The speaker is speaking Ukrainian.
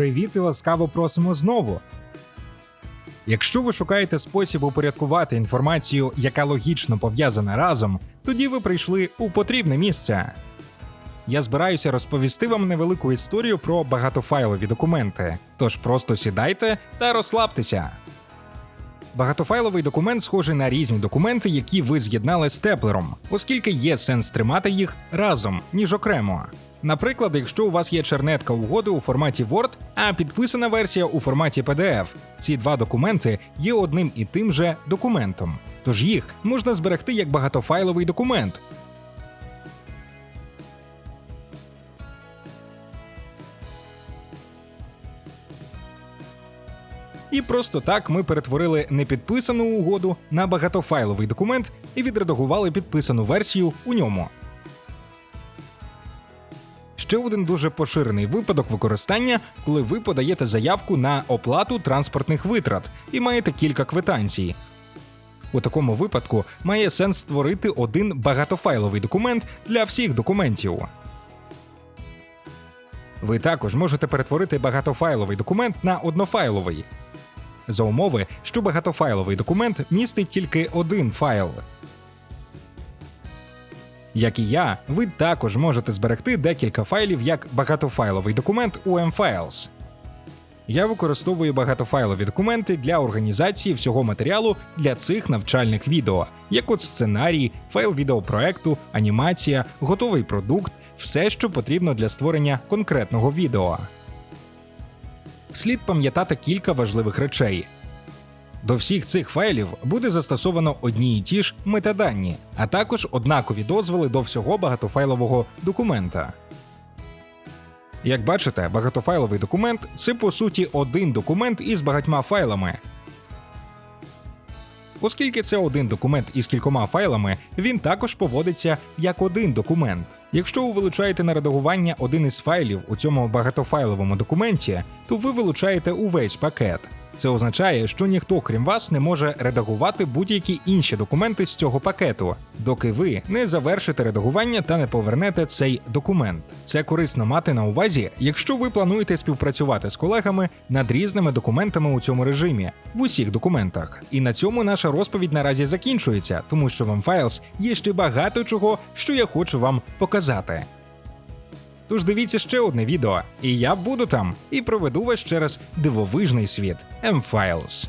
Привіт і ласкаво просимо знову. Якщо ви шукаєте спосіб упорядкувати інформацію, яка логічно пов'язана разом, тоді ви прийшли у потрібне місце. Я збираюся розповісти вам невелику історію про багатофайлові документи, тож просто сідайте та розслабтеся. Багатофайловий документ схожий на різні документи, які ви з'єднали з теплером, оскільки є сенс тримати їх разом, ніж окремо. Наприклад, якщо у вас є чернетка угоди у форматі Word, а підписана версія у форматі PDF, ці два документи є одним і тим же документом. Тож їх можна зберегти як багатофайловий документ. І просто так ми перетворили непідписану угоду на багатофайловий документ і відредагували підписану версію у ньому. Ще один дуже поширений випадок використання, коли ви подаєте заявку на оплату транспортних витрат і маєте кілька квитанцій. У такому випадку має сенс створити один багатофайловий документ для всіх документів. Ви також можете перетворити багатофайловий документ на однофайловий за умови, що багатофайловий документ містить тільки один файл. Як і я, ви також можете зберегти декілька файлів як багатофайловий документ у M-Files. Я використовую багатофайлові документи для організації всього матеріалу для цих навчальних відео, як от сценарій, файл відеопроекту, анімація, готовий продукт, все, що потрібно для створення конкретного відео. Слід пам'ятати кілька важливих речей. До всіх цих файлів буде застосовано одні і ті ж метадані, а також однакові дозволи до всього багатофайлового документа. Як бачите, багатофайловий документ це по суті один документ із багатьма файлами. Оскільки це один документ із кількома файлами, він також поводиться як один документ. Якщо ви вилучаєте на редагування один із файлів у цьому багатофайловому документі, то ви вилучаєте увесь пакет. Це означає, що ніхто, крім вас, не може редагувати будь-які інші документи з цього пакету, доки ви не завершите редагування та не повернете цей документ. Це корисно мати на увазі, якщо ви плануєте співпрацювати з колегами над різними документами у цьому режимі в усіх документах. І на цьому наша розповідь наразі закінчується, тому що в M-Files є ще багато чого, що я хочу вам показати. Тож дивіться ще одне відео, і я буду там і проведу вас через дивовижний світ M-Files.